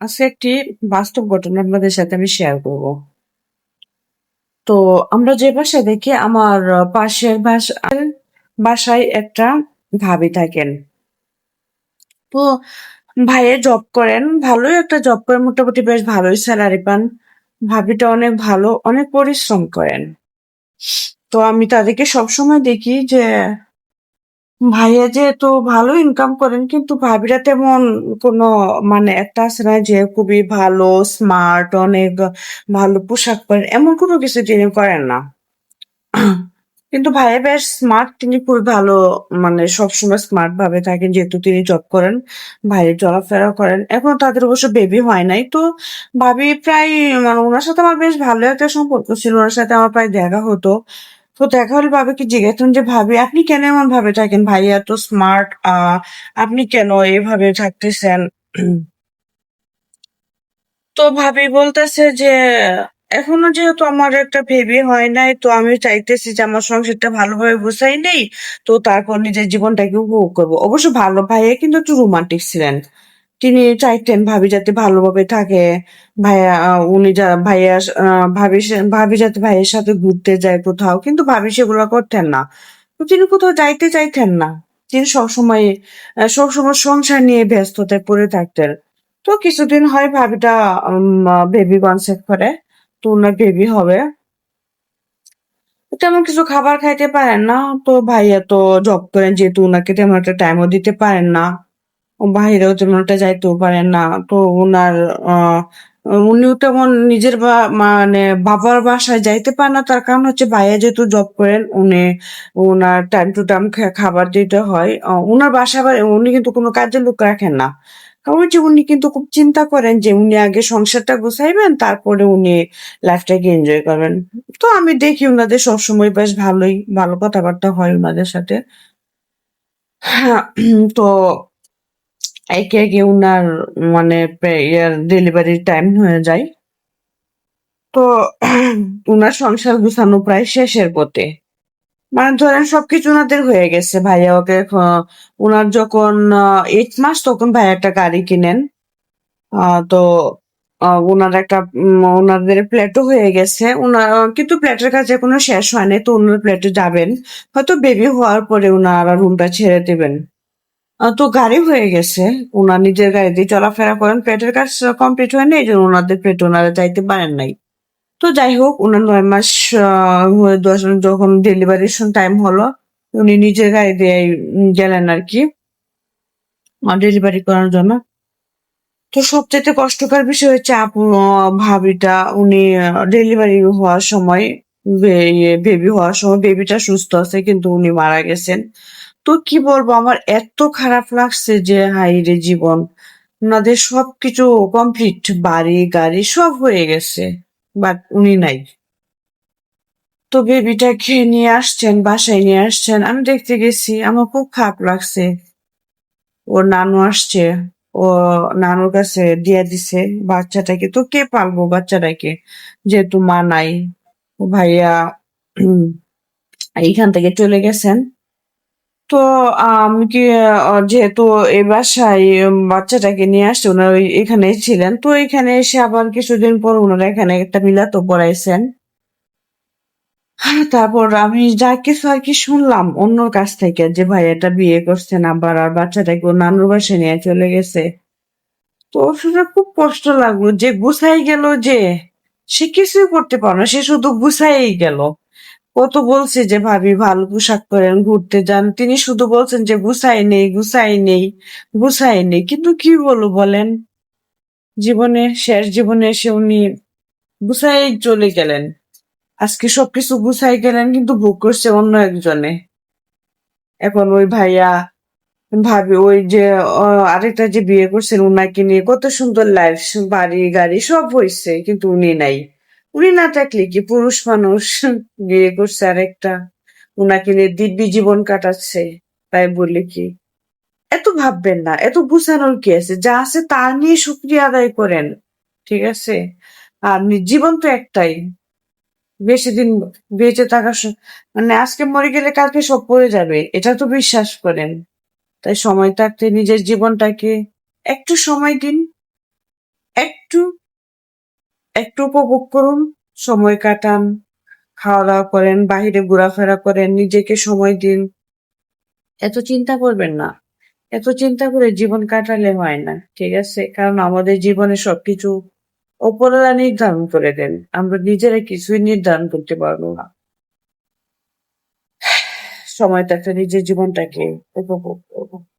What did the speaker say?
আজকে একটি বাস্তব ঘটনা আপনাদের সাথে আমি শেয়ার করব। তো আমরা যে বাসায় দেখি, আমার পাশের বাসায় একটা ভাবি থাকেন। তো ভাইয়ে জব করেন, ভালোই একটা জব করেন, মোটামুটি বেশ ভালোই স্যালারি পান। ভাবিটা অনেক ভালো, অনেক পরিশ্রম করেন। তো আমি তাদেরকে সবসময় দেখি যে ভাইয়া যেহেতু ভালো ইনকাম করেন, কিন্তু ভাবিরা তেমন কোনো মানে একটা আছে না যে খুবই ভালো স্মার্ট অনেক ভালো পোশাক পরেন, এমন কোনো কিছু তিনি করেন না। কিন্তু ভাইয়া বেশ স্মার্ট তিনি খুবই ভালো মানে সবসময় স্মার্ট ভাবে থাকেন, যেহেতু তিনি জব করেন বাইরে চলাফেরা করেন। এখন তাদের অবশ্য বেবি হয় নাই, তো ভাবি প্রায় মানে ওনার সাথে আমার বেশ ভালো একটা সম্পর্ক ছিল, ওনার সাথে আমার প্রায় দেখা হতো। তো দেখা হলে ভাবিকে জিজ্ঞাসা যে, ভাবি, আপনি কেন এমন ভাবে থাকেন? ভাই এত স্মার্ট আপনি কেন এভাবে থাকতেছেন? তো ভাবি বলতেছে যে, এখনও যেহেতু আমার একটা বেবি হয় নাই, তো আমি চাইতেছি যে আমার সংসারটা ভালোভাবে গুছাই নেই, তো তারপর নিজের জীবনটাকে উপভোগ করব। অবশ্য ভালো ভাইয়া কিন্তু একটু রোমান্টিক ছিলেন। তিনি চাইতেন ভাবি যাতে ভালোভাবে থাকে। ভাইয়া উনি যা ভাইয়া ভাবি ভাবি যাতে ভাইয়ের সাথে ঘুরতে যায় কোথাও। কিন্তু ভাবি সেগুলো করতেন না। তো তিনি কোথাও যাইতে চাইতেন না। তিনি সবসময় সবসময় সংসার নিয়ে ব্যস্ততায় পড়ে থাকতেন। তো কিছুদিন হয় ভাবিটা বেবি কনসেপ্ট করে। তো ওনার বেবি হবে। তেমন কিছু খাবার খাইতে পারেন না। তো ভাইয়া তো জব করেন, যেহেতু ওনাকে তেমন একটা টাইমও দিতে পারেন না। বাইরেও তেমন একটা যাইতেও পারেন না। তো ওনার উনিও তেমন নিজের মানে বাবার বাসায় যাইতে পারেন না। তার কারণ হচ্ছে ভাইয়া যেহেতু জব করেন, উনি ওনার টাইম টু টাইম খাবার দিতে হয়। ওনার বাসা উনি কিন্তু কোনো কাজের লোক রাখেন না। কারণ যে উনি কিন্তু খুব চিন্তা করেন যে উনি আগে সংসারটা গুছাইবেন, তারপরে উনি লাইফটাকে এনজয় করবেন। তো আমি দেখি ওনাদের সবসময় বেশ ভালোই, ভালো কথাবার্তা হয় ওনাদের সাথে। হ্যাঁ তো একে একে উনার মানে ডেলিভারির টাইম হয়ে যায়। তো উনার সংসার গুছানো প্রায় শেষের পথে। মানে ধরেন সবকিছু উনাদের হয়ে গেছে। ভাইয়া ওকে উনার যখন এইট মাস তখন ভাইয়া একটা গাড়ি কিনেন। তো উনার একটা উম, উনাদের প্লেটও হয়ে গেছে। উনার কিন্তু প্লেটের কাছে কোনো শেষ হয়নি তো উনার প্লেটে যাবেন। হয়তো বেবি হওয়ার পরে উনারা রুমটা ছেড়ে দেবেন। তো গাড়ি হয়ে গেছে। ওনার নিজের গাড়ি দিয়ে চলাফেরা করেন। পেটের কাজ কমপ্লিট হয়নি, এই জন্য ওনাদের পেট ওনারা যাইতে পারেন নাই। তো যাই হোক ওনার নয় মাস যখন ডেলিভারির টাইম হলো, উনি নিজের গাড়ি দিয়ে গেলেন আর কি ডেলিভারি করার জন্য। তো সবচেয়ে কষ্টকর বিষয় হচ্ছে আপু ভাবিটা, উনি ডেলিভারি হওয়ার সময় বেবি হওয়ার সময় বেবিটা সুস্থ আছে, কিন্তু উনি মারা গেছেন। তো কি বলব, আমার এত খারাপ লাগছে যে হাই রে জীবন। ওনাদের সবকিছু কমপ্লিট বাড়ি, গাড়ি সব হয়ে গেছে বাট উনি নাই। তো বেবিটা খেয়ে নিয়ে আসছেন, বাসায় নিয়ে আসছেন, আমি দেখতে গেছি, আমার খুব খারাপ লাগছে। ওর নানু আসছে, ও নানুর কাছে দিয়ে দিছে, বাচ্চাটাকে। তো কে পালবো বাচ্চাটাকে? যেহেতু মা নাই, ভাইয়া এইখান থেকে চলে গেছেন। তো, আমি, কি যেহেতু এই বাসায় বাচ্চাটাকে নিয়ে আসছে, ওনারা ওই এখানেই ছিলেন। তো এখানে এসে আবার কিছুদিন পর ওনারা এখানে একটা মিলাতো পড়াইছেন। তারপর আমি যা কিছু আর কি শুনলাম অন্যর কাছ থেকে, যে ভাই এটা বিয়ে করছেন আবার আর বাচ্চাটাকে ওর নানুর বাসায় নিয়ে চলে গেছে। তো শুনে খুব কষ্ট লাগল যে, গুছাই গেল যে, সে কিছুই করতে পারল সে শুধু গুছাই গেল। কত বলছে যে, ভাবি, ভালো পোশাক পরেন, ঘুরতে যান। তিনি শুধু বলছেন যে, গুছাই নেই গুছাই নেই গুছাই নেই। কিন্তু কি বলব বলেন? জীবনে, শেষ জীবনে এসে উনি গুছাই চলে গেলেন। আজকে সবকিছু গুছাই গেলেন, কিন্তু ভোগ করছে অন্য একজনে। এখন ওই ভাইয়া, ভাবি, ওই যে আরেকটা যে বিয়ে করছেন, উনাকে নিয়ে কত সুন্দর লাইফ বাড়ি, গাড়ি সব হয়েছে কিন্তু উনি নাই। উনি না থাকলে কি পুরুষ মানুষ বিয়ে করছে আরেকটা? উনাকে নিয়ে দিব্যি জীবন কাটাচ্ছে, তাই বলে কি? এত ভাববেন না, এত গুছানোর কি আছে? যা আছে তা নিয়ে শুক্রিয়া আদায় করেন, ঠিক আছে? আর জীবন তো একটাই। বেশি দিন বেঁচে থাকা মানে আজকে মরে গেলে কালকে সব পড়ে যাবে, এটা তো বিশ্বাস করেন। তাই সময় থাকতে নিজের জীবনটাকে একটু সময় দিন, একটু একটু উপভোগ করুন, সময় কাটান খাওয়া দাওয়া করেন, বাহিরে ঘোরাফেরা করেন, নিজেকে সময় দিন। এত চিন্তা করবেন না। এত চিন্তা করে জীবন কাটালে হয় না, ঠিক আছে? কারণ আমাদের জীবনে সবকিছু ওপরওয়ালা নির্ধারণ করে দেন। আমরা নিজেরা কিছুই নির্ধারণ করতে পারব না। সময় থাকতে নিজের জীবনটাকে উপভোগ করব।